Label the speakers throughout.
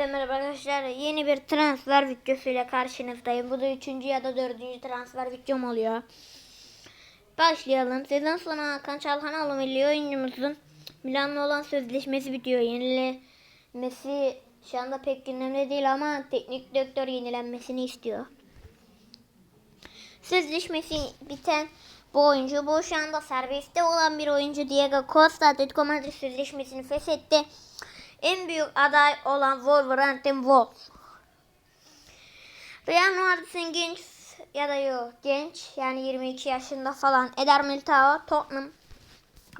Speaker 1: Merhaba arkadaşlar yeni bir transfer videosuyla karşınızdayım. Bu da üçüncü ya da dördüncü transfer videom oluyor. Başlayalım. Sezon sonu Hakan Çalhanoğlu milli oyuncumuzun Milan'la olan sözleşmesi bitiyor. Yenilemesi şu anda pek gündemde değil ama teknik direktör yenilenmesini istiyor. Sözleşmesi biten bu oyuncu bu şu anda serbestte olan bir oyuncu Diego Costa Atletico Madrid sözleşmesini feshetti. En büyük aday olan Wolverhampton Wolves. Real Madrid'in genç ya da yok genç yani 22 yaşında falan Eder Militao Tottenham.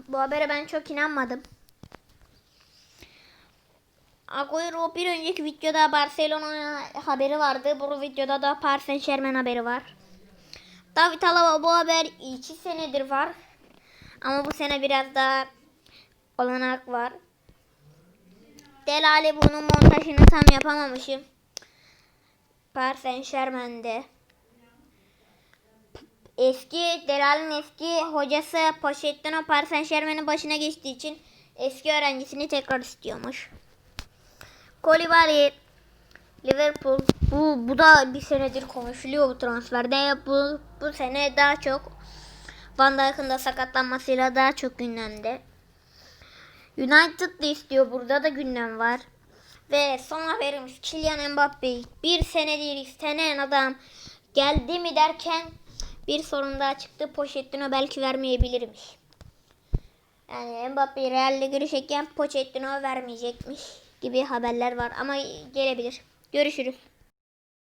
Speaker 1: Bu habere ben çok inanmadım. Agüero bir önceki videoda Barcelona haberi vardı. Bu videoda da Paris Saint Germain haberi var. David Alaba bu haber 2 senedir var. Ama bu sene biraz daha olanak var. Delali bunun montajını tam yapamamışım. Paris Saint Germain'de. Eski Delali'nin eski hocası Pochettino Paris Saint Germain'in başına geçtiği için eski öğrencisini tekrar istiyormuş. Kolibali Liverpool bu bu da bir senedir konuşuluyor bu transferde. Bu bu sene daha çok Van Dijk'ın da sakatlanmasıyla daha çok gündemde. United da istiyor. Burada da gündem var. Ve son haberimiz Kylian Mbappe. Bir senedir istenen adam geldi mi derken bir sorun daha çıktı. Pochettino belki vermeyebilirmiş. Yani Mbappe Real'le görüşecekken Pochettino vermeyecekmiş gibi haberler var ama gelebilir. Görüşürüz.